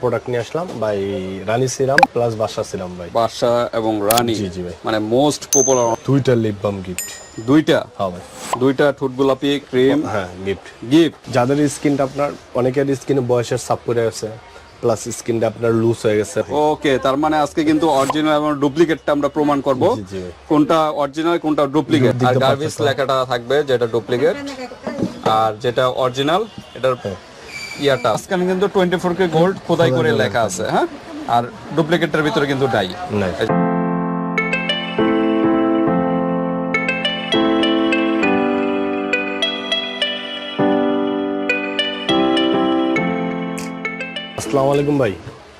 Product নিয়ে আসলাম ভাই রানী সিরাম প্লাস বাসা সিরাম ভাই। বাদশা এবং রানী। জি, জি ভাই। মানে মোস্ট পপুলার দুইটা লিপ বাম গিফট দুইটা? হ্যাঁ ভাই। দুইটা ঠোঁট গোলাপি ক্রিম হ্যাঁ গিফট গিফট যাদের স্কিনটা আপনার অনেকের স্কিনে বয়সের সাপ করে গেছে প্লাস স্কিনটা আপনার লুজ হয়ে গেছে। ওকে তার মানে আজকে কিন্তু অরিজিনাল এবং ডুপ্লিকেটটা আমরা প্রমাণ করব। কোনটা অরিজিনাল কোনটা ডুপ্লিকেট আর দিকটা লেখাটা থাকবে যেটা ডুপ্লিকেট আর যেটা অরিজিনাল এটার হ্যাঁ। ইয়াটা। আজকাল কিন্তু টোয়েন্টি ফোর কে গোল্ড খোদাই করে লেখা আছে হ্যাঁ? আর ডুপ্লিকেটের ভিতরে কিন্তু নাই নাই আসসালামু আলাইকুম ভাই।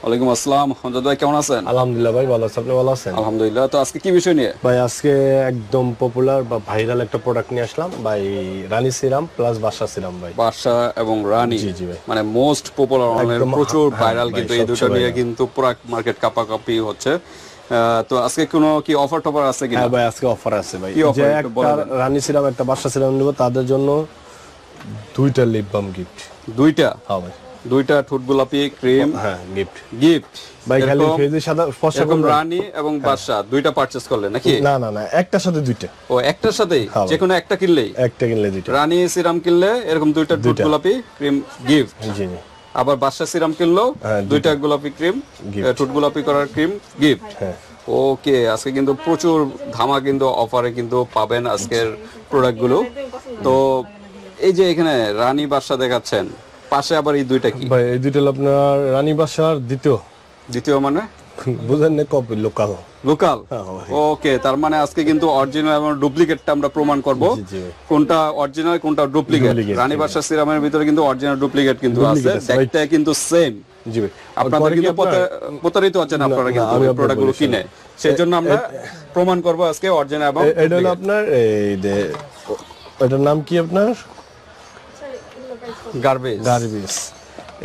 ওয়ালাইকুম আসসালাম। হমজাদ ভাই কেমন আছেন? আলহামদুলিল্লাহ ভাই ভালো আছেন আপনি ভালো আছেন? আলহামদুলিল্লাহ। তো আজকে কি বিষয় নিয়ে? ভাই আজকে একদম পপুলার বা ভাইরাল একটা প্রোডাক্ট নিয়ে আসলাম। ভাই রানী সিরাম প্লাস বাসা সিরাম ভাই। বাদশা এবং রানী। জি, জি ভাই। মানে মোস্ট পপুলার অনলাইনে প্রচুর ভাইরাল কিন্তু এই দুটো সবচেয়ে নিয়ে কিন্তু পুরা মার্কেট কাপাকাপি হচ্ছে। আহ, তো আজকে কোনো কি অফার টফার আছে কিনা? হ্যাঁ ভাই আজকে অফার আছে ভাই। যে একটা বলে দেন। রানী সিরাম একটা বাসা সিরাম নিব তাদের জন্য দুইটা লিপ বাম গিফট দুইটা? হ্যাঁ ভাই। দুইটা ঠোঁট গোলাপি ক্রিম হ্যাঁ গিফট গিফট ভাই খালি ফেজে সাদা রানী এবং বাদশা দুইটা পারচেজ করলে নাকি? না না না একটার সাথে দুইটা। ও একটার সাথেই? হ্যাঁ যে কোনো একটা কিনলেই? একটা কিনলে দুইটা। রানী সিরাম কিনলে এরকম দুইটা ঠোঁট গোলাপি ক্রিম গিফট জি জি। আবার বাদশা সিরাম কিনলেও হ্যাঁ, দুইটা গোলাপি ক্রিম ঠোঁট গোলাপি করার ক্রিম গিফট হ্যাঁ। ওকে আজকে কিন্তু প্রচুর ধামা কিন্তু অফারে কিন্তু পাবেন আজকের প্রোডাক্টগুলো তো এই যে এখানে রানী বাদশা দেখাচ্ছেন পাশে আবার এই দুইটা কি? ভাই এই দুইটা হলো আপনার রানী বাসার দ্বিতীয়। দ্বিতীয় মানে? বুঝেন না কপি লোকাল। লোকাল? হ্যাঁ, ওকে তার মানে আজকে কিন্তু অরিজিনাল এবং ডুপ্লিকেটটা আমরা প্রমাণ করব। কোনটা অরিজিনাল কোনটা ডুপ্লিকেট রানী বাদশা সিরামের ভিতরে কিন্তু অরিজিনাল ডুপ্লিকেট কিন্তু আছে। দেখতে কিন্তু সেম জি আপনাদের কিন্তু প্রতারিত হচ্ছেন আপনারা কিন্তু এই প্রোডাক্টগুলো কিনে। সেই জন্য আমরা প্রমাণ করব আজকে অরিজিনাল এবং এটা হলো আপনার এই এটার নাম কি আপনার? গার্বেজ গার্বিস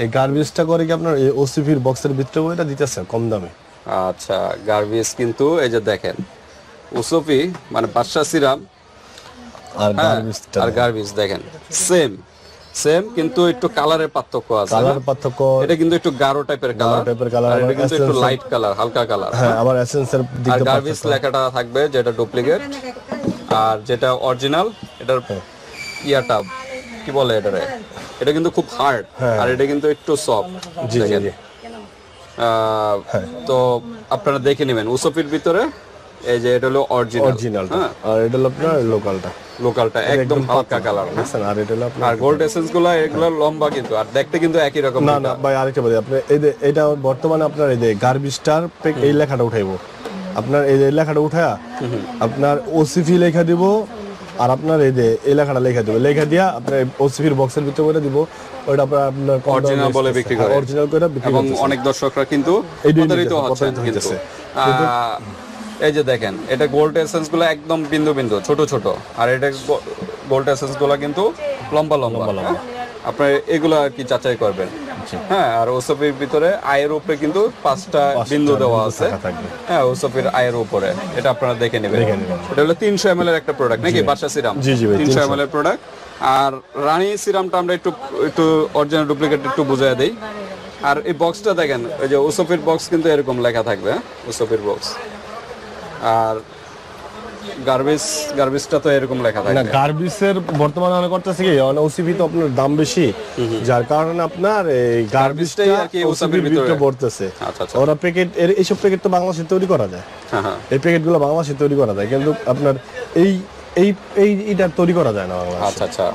এই গার্বিসটা করে কি আপনার এই ওসিপির বক্সের ভিতরে ওইটা দিতেছে কম দামে? আচ্ছা গার্বেজ কিন্তু এই যে দেখেন উসফি মানে বাদশা সিরাম। আর হ্যাঁ, গার্বিসটা আর গার্বেজ দেখেন সেম সেম কিন্তু একটু কালারের পার্থক্য আছে। কালার পার্থক্য। এটা কিন্তু একটু গাঢ় টাইপের কালার colour, আর এটা কিন্তু একটু লাইট কালার হালকা কালার হ্যাঁ আবার এসেন্সের দিক আর গার্বেজ লেখাটা থাকবে যেটা ডুপ্লিকেট আর যেটা অরিজিনাল এটার ইয়াটা কি বলে এটারে? এটা কিন্তু খুব হার্ড আর এটা কিন্তু একটু সফট হ্যাঁ। জি জি। জি তো আপনারা দেখে নেবেন। উসফির ভিতরে এই যে এটা হলো অরিজিনাল অরিজিনাল হ্যাঁ। আর এটা হলো আপনার লোকালটা লোকালটা একদম হালকা কালার বুঝছেন? আর এটা হলো আপনার গোল্ড এসেন্সগুলো এগুলো লম্বা কিন্তু আর দেখতে কিন্তু একই রকম না না ভাই আরেকটা বলি আপনি এই যে এটা বর্তমানে আপনার এই যে গার্বিস্টার এই লেখাটা উঠাইবো। আপনার এই যে লেখাটা উঠায়া আপনার ওসিফি লেখা দিব আর আপনার এই যে এই লেখাটা লেখা দিব। লেখা দিয়া আপনার ওসিফির বক্সের ভিতরে করে দিব। ওইটা আপনার আপনার Original বলে বিক্রি হ্যাঁ, করে। original করে বিক্রি এবং অনেক দর্শকরা কিন্তু প্রতারিত প্রতারিত কিন্তু। এই যে দেখেন এটা গোল্ড এসেন্সগুলো একদম বিন্দু বিন্দু ছোট ছোট। আর এটা গোল্ড এসেন্সগুলো কিন্তু লম্বা লম্বা? আপনার এগুলো আর কি যাচাই করবেন। হ্যাঁ আর ওসফির ভিতরে আয়ের উপরে কিন্তু পাঁচটা বিন্দু দেওয়া আছে। হ্যাঁ ওসফির আয়ের উপরে। এটা আপনারা দেখে নেবেন। এটা হলো তিনশো এম এর একটা প্রোডাক্ট নাকি বাসা সিরাম? তিনশো 300 এম এর প্রোডাক্ট আর রানী সিরামটা আমরা একটু একটু অরিজিনাল ডুপ্লিকেট একটু বুঝাই দেই। আর এই বক্সটা দেখেন ওই যে ওসফির বক্স কিন্তু এরকম লেখা থাকবে হ্যাঁ? ওসফির বক্স আর গার্বেজ গার্বেজটা তো এরকম লেখা না থাকবে গার্বিসের বর্তমানে অনেক করতেছে কি অনেক ওসিপি তো আপনার দাম বেশি। যার কারণে আপনার এই গার্বিসটাই আর কি ওসিপির ভিতরে। পড়তেছে। আচ্ছা, আচ্ছা। ওরা প্যাকেট এইসব প্যাকেট তো বাংলাদেশে তৈরি করা যায়। হ্যাঁ হ্যাঁ। এই প্যাকেটগুলো বাংলাদেশে তৈরি করা যায়। কিন্তু আপনার এই এই এই এটা তৈরি করা যায় না বাংলাদেশে। আচ্ছা আচ্ছা।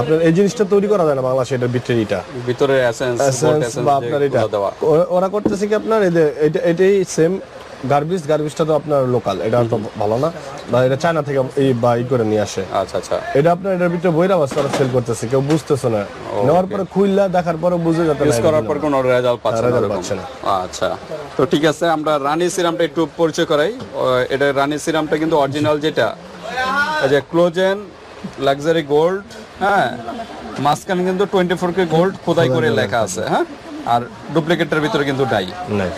আপনার এই জিনিসটা তৈরি করা যায় না বাংলাদেশে এটার ভিতরে এটা ভিতরে এসেন্স বা আপনার এটা ওরা করতেছে কি আপনার এই এটা এটাই সেম গার্বিস গার্বিসটা তো আপনার লোকাল এটা তো ভালো না। বা এটা চায়না থেকে এই বা ই করে নিয়ে আসে। আচ্ছা আচ্ছা। এটা আপনার এটার ভিতরে বইরা বাস তারা সেল করতেছে কেউ বুঝতেছে না। নেওয়ার পরে খুললা দেখার পরে বুঝে যাতে ইউজ করার পর কোনো রেজাল্ট পাচ্ছে না। আচ্ছা। তো ঠিক আছে আমরা রানী সিরামটা একটু পরিচয় করাই। এটা রানী সিরামটা কিন্তু অরিজিনাল যেটা। এই যে ক্লোজেন লাক্সারি গোল্ড হ্যাঁ? মাঝখানে কিন্তু টোয়েন্টি ফোর কে গোল্ড খোদাই করে লেখা আছে হ্যাঁ? আর ডুপ্লিকেটের ভিতরে কিন্তু নাই।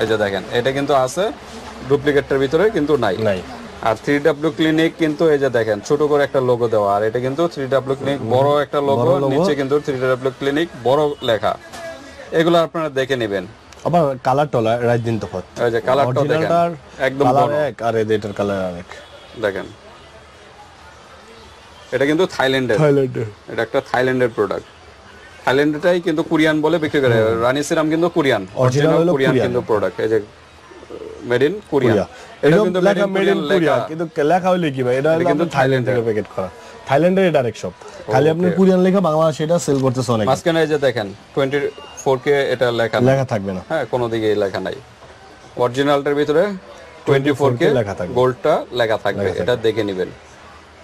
এই যে দেখেন এটা কিন্তু আছে। ডুপ্লিকেটের ভিতরে কিন্তু নাই। নাই। আর থ্রি ডাব্লিউ ক্লিনিক কিন্তু এই যে দেখেন ছোট করে একটা লোগো দেওয়া আর এটা কিন্তু থ্রি ডাব্লিউ ক্লিনিক বড় একটা লোগো নিচে কিন্তু থ্রি ডাব্লিউ ক্লিনিক বড় লেখা। এগুলো আপনারা দেখে নেবেন। আবার কালার টলার রাইট দিন তফাৎ। এই যে কালারটা দেখেন একদম কালার এক আর এটার কালার আরেক। দেখেন। এটা কিন্তু থাইল্যান্ডের। থাইল্যান্ডের। এটা একটা থাইল্যান্ডের প্রোডাক্ট থাইল্যান্ডটাই কিন্তু কোরিয়ান বলে বিক্রি করে। রানী সিরাম কিন্তু কোরিয়ান। Original Korean. কিন্তু প্রোডাক্ট এই যে মেড ইন কোরিয়া এটা কিন্তু লেখা মেড ইন কোরিয়া কিন্তু লেখা হইলে কি ভাই? এটা কিন্তু থাইল্যান্ড থেকে প্যাকেট করা। থাইল্যান্ডের এটা আরেক শপ খালি আপনি কোরিয়ান লেখা বাংলাদেশে এটা সেল করতেছে অনেক। মাঝখানে এই যে দেখেন টোয়েন্টি ফোর কে এটা লেখা লেখা থাকবে না। হ্যাঁ কোনো দিকে লেখা নাই। অরিজিনালটার ভিতরে টোয়েন্টি ফোর কে লেখা থাকবে। গোল্ডটা লেখা থাকবে। এটা দেখে নেবেন।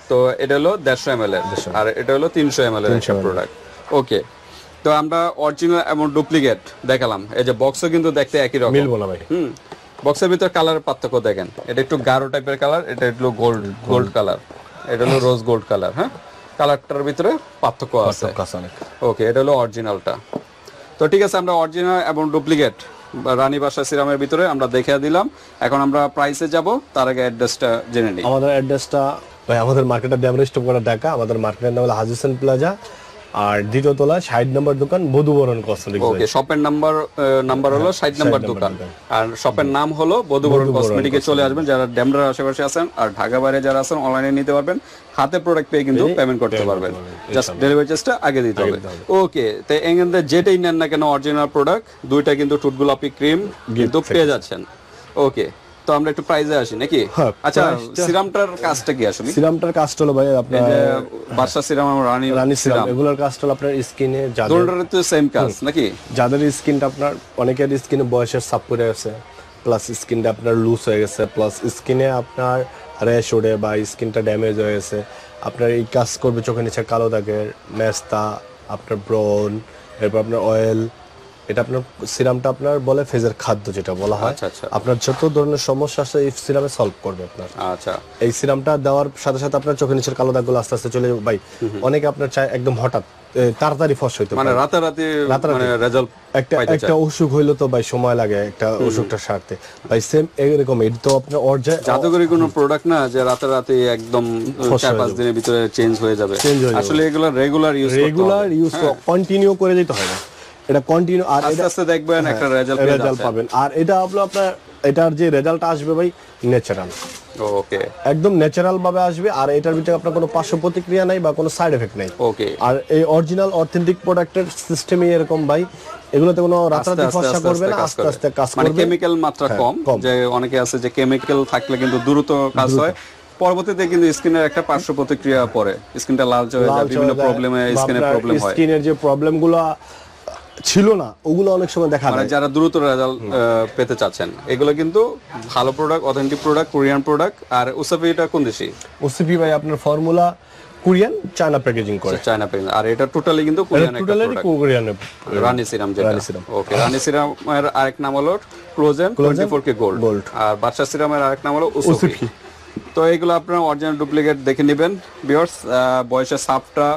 তো এটা হলো দেড়শো এম এর। আর এটা হলো তিনশো এম এর একটা প্রোডাক্ট ওকে তো আমরা অরিজিনাল এবং ডুপ্লিকেট দেখালাম। এই যে বক্সও কিন্তু দেখতে একই রকম। মিলবো না ভাই। হুম। বক্সের ভিতর কালার পার্থক্য দেখেন। এটা একটু গাঢ় টাইপের কালার এটা একটু গোল্ড গোল্ড কালার এটা হলো রোজ গোল্ড কালার হ্যাঁ? কালারটার ভিতরে পার্থক্য আছে। ওকে এটা হলো অরিজিনালটা তো ঠিক আছে আমরা অরিজিনাল এবং ডুপ্লিকেট রানী বাসা সিরামের ভিতরে আমরা দেখে দিলাম। এখন আমরা প্রাইসে যাব তার আগে অ্যাড্রেসটা জেনে নিই। আমাদের অ্যাড্রেসটা ভাই আমাদের মার্কেটের ড্যামরেজ স্টপ করা ঢাকা আমাদের মার্কেটের নাম হলো হাজিসেন প্লাজা আর দ্বিতীয় তলা ষাট নম্বর দোকান বধুবরণ কসমেটিক্স ওকে শপের নাম্বার নাম্বার হলো ষাট নাম্বার দোকান। আর শপের নাম হলো বধুবরণ কসমেটিকে চলে আসবেন। যারা ড্যামরার আশেপাশে আছেন আর ঢাকা বাইরে যারা আছেন অনলাইনে নিতে পারবেন। হাতে প্রোডাক্ট পেয়ে কিন্তু পেমেন্ট করতে পারবেন। জাস্ট ডেলিভারি চার্জটা আগে দিতে হবে। ওকে তো এখান থেকে যেটাই নেন না কেন অরিজিনাল প্রোডাক্ট দুইটা কিন্তু টুটগুলাপি ক্রিম কিন্তু পেয়ে যাচ্ছেন। ওকে তো আমরা একটু প্রাইজে আসি নাকি? হ্যাঁ, আচ্ছা সিরামটার কাজটা কি আসলে? সিরামটার কাজটা হলো ভাই আপনার বাদশা সিরাম আর রানী রানী সিরাম এগুলোর কাজটা হলো আপনার স্কিনে যাদের তো সেম কাজ নাকি? যাদের স্কিনটা আপনার অনেকের স্কিনে বয়সের সাপ করে আছে প্লাস স্কিনটা আপনার লুজ হয়ে গেছে প্লাস স্কিনে আপনার র্যাশ ওঠে বা স্কিনটা ড্যামেজ হয়ে গেছে আপনার এই কাজ করবে চোখের নিচে কালো দাগের মেস্তা আপনার ব্রন এরপর আপনার অয়েল এটা আপনার সিরামটা আপনার বলে ফেজের খাদ্য যেটা বলা হয়। আচ্ছা, আচ্ছা। আপনার যত ধরনের সমস্যা আছে এই সিরামে সলভ করবে আপনার। আচ্ছা। এই সিরামটা দেওয়ার সাথে সাথে আপনার চোখের নিচের কালো দাগগুলো আস্তে আস্তে চলে যাবে। ভাই অনেকে আপনার চায় একদম হঠাৎ তাড়াতাড়ি ফস হইতে মানে রাতারাতি মানে রেজাল্ট একটা একটা অসুখ হইল তো ভাই সময় লাগে একটা অসুখটা সারতে। ভাই সেম এরকম এটা তো আপনার অর্জা জাদুকরি কোনো প্রোডাক্ট না যে রাতারাতি একদম চার পাঁচ দিনের ভিতরে চেঞ্জ হয়ে যাবে। হয়ে। আসলে এগুলো regular use regular use continue করে যেতে হয় না। এটা কন্টিনিউ আর আস্তে আস্তে দেখবেন একটা রেজাল্ট রেজাল্ট পাবেন। আর এটা হলো আপনার এটার যে রেজাল্ট আসবে ভাই ন্যাচারাল ওকে একদম ন্যাচারাল ভাবে আসবে আর এটার ভিতরে আপনার কোনো পার্শ্ব প্রতিক্রিয়া নাই বা কোনো সাইড এফেক্ট নাই। ওকে আর এই অরিজিনাল অথেন্টিক প্রোডাক্টের সিস্টেমই এরকম ভাই এগুলোতে কোনো রাতারাতি ফসা করবে না আস্তে আস্তে কাজ করবে। মানে কেমিক্যাল মাত্রা হ্যাঁ, কম কম। যে অনেকে আছে যে কেমিক্যাল থাকলে কিন্তু দ্রুত কাজ হয়। পরবর্তীতে কিন্তু স্কিনের একটা পার্শ্ব প্রতিক্রিয়া পড়ে। স্কিনটা লালচে হয়ে যায় বিভিন্ন প্রবলেমে স্কিনের প্রবলেম হয়। স্কিনের যে প্রবলেমগুলো ছিল না ওগুলো অনেক সময় দেখা মানে যায়। যারা দ্রুত রেজাল্ট পেতে চাচ্ছেন। এগুলো কিন্তু ভালো product authentic product Korean product আর উসাফিটা কোন দেশি? ওসিপি ভাই আপনার ফর্মুলা কোরিয়ান চায়না প্যাকেজিং করে। চায়না পেন আর এটা টোটালি কিন্তু কোরিয়ান একটা টোটালি কোরিয়ানের রানী সিরাম যেটা। রানী সিরাম। ওকে রানী সিরামের আরেক নাম হলো collagen twenty four K gold আর বাদশা সিরামের আরেক নাম হলো উসুফি। তো এইগুলো আপনার অরিজিনাল ডুপ্লিকেট দেখে নেবেন। বিয়ার্স বয়সের সাপটা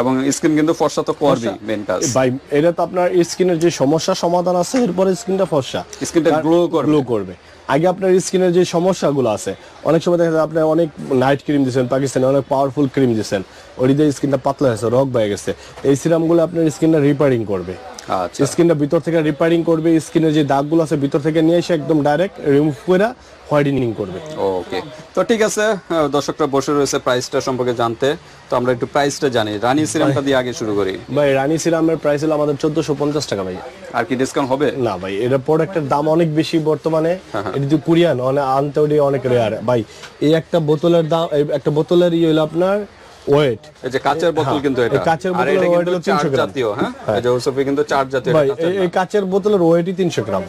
এবং স্ক্রিন কিন্তু ফর্সা তো করবে মেন কাজ। ভাই এটা তো আপনার স্কিনের যে সমস্যা সমাধান আছে এরপরে স্কিনটা ফর্সা। স্কিনটা গ্লো করবে। গ্লো করবে। আগে আপনার স্কিনের যে সমস্যাগুলো আছে অনেক সময় দেখা যায় আপনি অনেক নাইট ক্রিম দিয়েছেন পাকিস্তানে অনেক পাওয়ারফুল ক্রিম দিয়েছেন ওই দিয়ে স্কিনটা পাতলা হয়েছে রক বয়ে গেছে। এই সিরামগুলো আপনার স্কিনটা রিপেয়ারিং করবে। আচ্ছা। স্কিনটা ভিতর থেকে রিপেয়ারিং করবে স্কিনের যে দাগগুলো আছে ভিতর থেকে নিয়ে এসে একদম ডাইরেক্ট রিমুভ করে হোয়াইটেনিং করবে। ওকে তো ঠিক আছে দর্শকরা বসে রয়েছে প্রাইসটা সম্পর্কে জানতে। তো আমরা একটু প্রাইসটা জানি। রানী সিরামটা দিয়ে আগে শুরু করি। ভাই রানী সিরামের প্রাইস হলো আমাদের চোদ্দশো পঞ্চাশ টাকা ভাই আর কি ডিসকাউন্ট হবে? না ভাই এটা প্রোডাক্টের দাম অনেক বেশি বর্তমানে। হ্যাঁ, এটা কুরিয়ান অনেক আনতে ওটি অনেক রেয়ার ভাই এই একটা বোতলের দাম একটা বোতলের ইয়ে হলো আপনার ওয়েট এই যে কাচের বোতল কিন্তু এটা। কাচের আর বোতলের এটা হলো 300 গ্রাম। জাতীয় হ্যাঁ? এই যে ওসফি কিন্তু চার জাতীয় ভাই এই- কাচের বোতলের ওয়েটই তিনশো গ্রাম।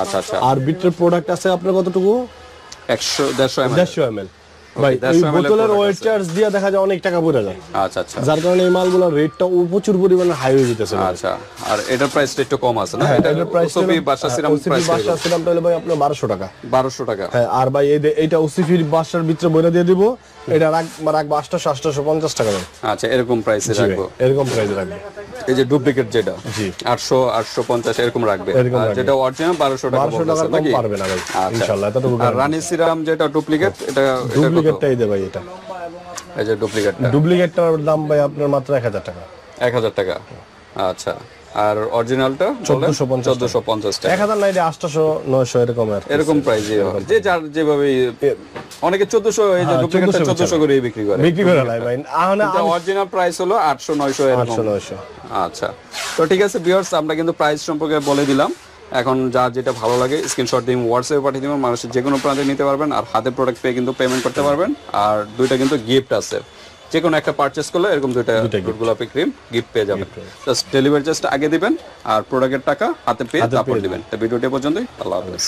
আচ্ছা আচ্ছা। আর বিটের প্রোডাক্ট আছে আপনার কতটুকু? একশো দেড়শো এমএল দেড়শো এম এল ভাই এই 150 বোতলের ওয়েট চার্জ দিয়ে দেখা যায় অনেক টাকা পড়ে যায়। আচ্ছা আচ্ছা। যার কারণে এই মালগুলোর রেটটা প্রচুর পরিমাণে হাই হয়ে যেতেছে আচ্ছা আর এটার প্রাইসটা একটু কম আছে না? হ্যাঁ, এটার প্রাইস সিরাম প্রাইস ভাই আপনার বারোশো টাকা। বারোশো টাকা। হ্যাঁ আর ভাই এই যে- এইটা ওসিফির ভিতরে দিয়ে দিব এটা রাখ রাখব আটশোশো আটশোশো পঞ্চাশ টাকা দাম আচ্ছা এরকম প্রাইসে রাখব। এরকম প্রাইস রাখবে। এই যে ডুপ্লিকেট যেটা আটশো আটশো পঞ্চাশ এরকম রাখবে। যেটা অরিজিনাল বারোশো টাকা বারোশো বলতেছে নাকি? পারবে না ভাই আচ্ছা। আর রানী সিরাম যেটা ডুপ্লিকেট এটা এটা ডুপ্লিকেটটাই দে ভাই এটা। এই যে ডুপ্লিকেটটা ডুপ্লিকেটটার দাম ভাই আপনার মাত্র এক হাজার টাকা। এক হাজার টাকা। আচ্ছা। আর অরিজিনালটা 1450 চোদ্দশো পঞ্চাশ টাকা। এক হাজার নাই আটশো নয়শো এরকম এরকম প্রাইস যে যার যেভাবে অনেকে চোদ্দশো হ্যাঁ, ডুপ্লিকেটটা 1400 চোদ্দশো করে বিক্রি করে। বিক্রি করে ভাই। অরিজিনাল প্রাইস হলো আটশো নয়শো আটশো নয়শো। আচ্ছা। তো ঠিক আছে ভিউয়ার্স আমরা কিন্তু প্রাইস সম্পর্কে বলে দিলাম। এখন যার যেটা ভালো লাগে স্ক্রিনশট দিয়ে হোয়াটসঅ্যাপে পাঠিয়ে দিবেন। মানুষের যে কোনো প্রান্তে নিতে পারবেন। আর হাতে প্রোডাক্ট পেয়ে কিন্তু পেমেন্ট করতে পারবেন। আর দুইটা কিন্তু গিফট আছে। যে কোনো একটা পারচেস করলে এরকম দুইটা গোলাপি ক্রিম গিফট পেয়ে যাবেন। জাস্ট ডেলিভারি চার্জটা আগে দিবেন আর প্রোডাক্টের টাকা হাতে পেয়ে তারপর দিবেন। তো ভিডিওটি পর্যন্তই। আল্লাহ হাফেজ।